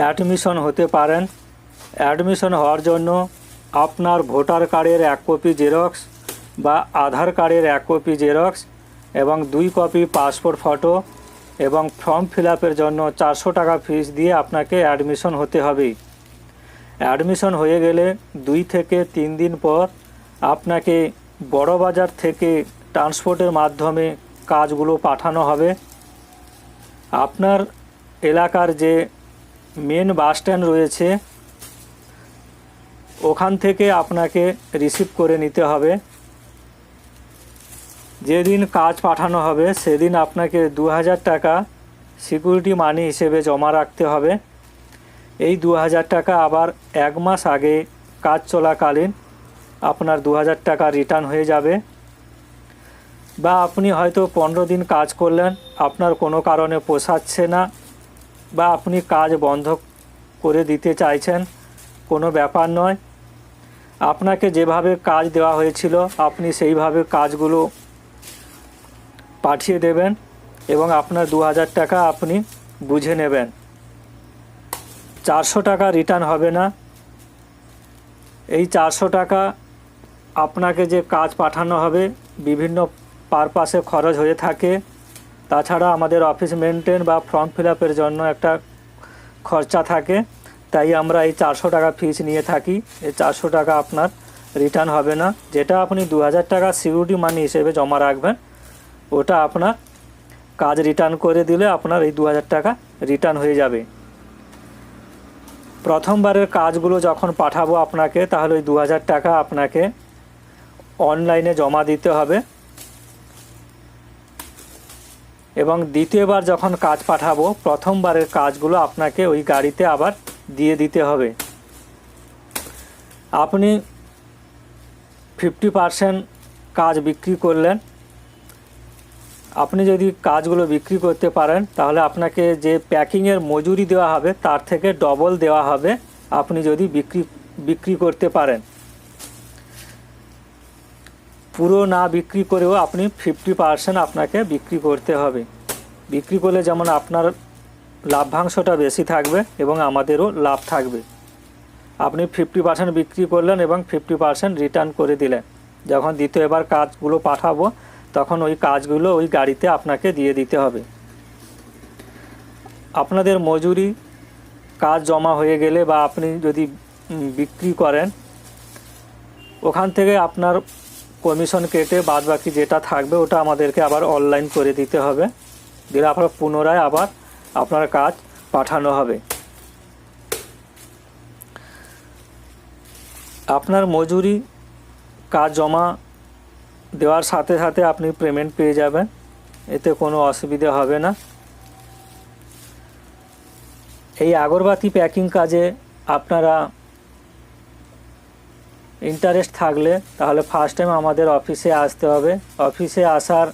Admission হতে পারেন। Admission হওয়ার জন্য আপনার ভোটার কার্ডের এক কপি জেরক্স বা আধার কার্ডের এক কপি জেরক্স এবং দুই কপি পাসপোর্ট ফটো এবং ফর্ম ফিল জন্য চারশো টাকা ফিস দিয়ে আপনাকে অ্যাডমিশন হতে হবে। অ্যাডমিশন হয়ে গেলে দুই থেকে তিন দিন পর আপনাকে বড় বাজার থেকে ট্রান্সপোর্টের মাধ্যমে কাজগুলো পাঠানো হবে। আপনার এলাকার যে মেন বাস স্ট্যান্ড রয়েছে। ওখান থেকে আপনাকে রিসিভ করে নিতে হবে। যেদিন কাজ পাঠানো হবে, সেদিন আপনাকে দু হাজার টাকা সিকিউরিটি মানি হিসেবে জমা রাখতে হবে। এই দু হাজার টাকা আবার এক মাস আগে কাজ চলাকালীন আপনার দু হাজার টাকা রিটার্ন হয়ে যাবে। বা আপনি হয়তো পনেরো দিন কাজ করলেন, আপনার কোনো কারণে পোষাচ্ছে না বা আপনি কাজ বন্ধ করে দিতে চাইছেন, কোনো ব্যাপার নয়। আপনাকে যেভাবে কাজ দেওয়া হয়েছিল, আপনি সেইভাবে কাজগুলো পাঠিয়ে দেবেন এবং আপনার দু হাজার টাকা আপনি বুঝে নেবেন। চারশো টাকা রিটার্ন হবে না। এই চারশো টাকা আপনাকে যে কাজ পাঠানো হবে, বিভিন্ন পারপাসে খরচ হয়ে থাকে। তাছাড়া আমাদের অফিস মেনটেন বা ফর্ম ফিল আপের জন্য একটা খরচা থাকে। তাই আমরা এই চারশো টাকা ফিস নিয়ে থাকি। এই চারশো টাকা আপনার রিটার্ন হবে না। যেটা আপনি দু হাজার টাকা সিকিউরিটি মানি হিসেবে জমা রাখবেন, ওটা আপনার কাজ রিটার্ন করে দিলে আপনার এই দু হাজার টাকা রিটার্ন হয়ে যাবে। প্রথমবারের কাজগুলো যখন পাঠাবো আপনাকে, তাহলে ওই দু হাজার টাকা আপনাকে অনলাইনে জমা দিতে হবে। এবং দ্বিতীয়বার যখন কাজ পাঠাবো, প্রথমবারের কাজগুলো আপনাকে ওই গাড়িতে আবার দিয়ে দিতে হবে। আপনি ফিফটি পারসেন্ট কাজ বিক্রি করলেন। আপনি যদি কাজগুলো বিক্রি করতে পারেন, তাহলে আপনাকে যে প্যাকিংয়ের মজুরি দেওয়া হবে, তার থেকে ডবল দেওয়া হবে। আপনি যদি বিক্রি বিক্রি করতে পারেন। পুরো না বিক্রি করেও আপনি ফিফটি পার্সেন্ট আপনাকে বিক্রি করতে হবে। বিক্রি করলে যেমন আপনার লাভ্যাংশটা বেশি থাকবে এবং আমাদেরও লাভ থাকবে। আপনি ফিফটি পার্সেন্ট বিক্রি করলেন এবং ফিফটি পার্সেন্ট রিটার্ন করে দিলেন। যখন দ্বিতীয়বার কাজগুলো পাঠাবো, তখন ওই কাজগুলো ওই গাড়িতে আপনাকে দিয়ে দিতে হবে। আপনাদের মজুরি কাজ জমা হয়ে গেলে বা আপনি যদি বিক্রি করেন, ওখান থেকে আপনার কমিশন কেটে বাদ বাকি যেটা থাকবে ওটা আমাদেরকে আবার অনলাইন করে দিতে হবে। দিলে আপনার পুনরায় আবার আপনার কাজ পাঠানো হবে। আপনার মজুরি কাজ জমা দেওয়ার সাথে সাথে আপনি পেমেন্ট পেয়ে যাবেন। এতে কোনো অসুবিধে হবে না। এই আগরবাতি প্যাকিং কাজে আপনারা ইন্টারেস্ট থাকলে তাহলে ফার্স্ট টাইম আমাদের অফিসে আসতে হবে। অফিসে আসার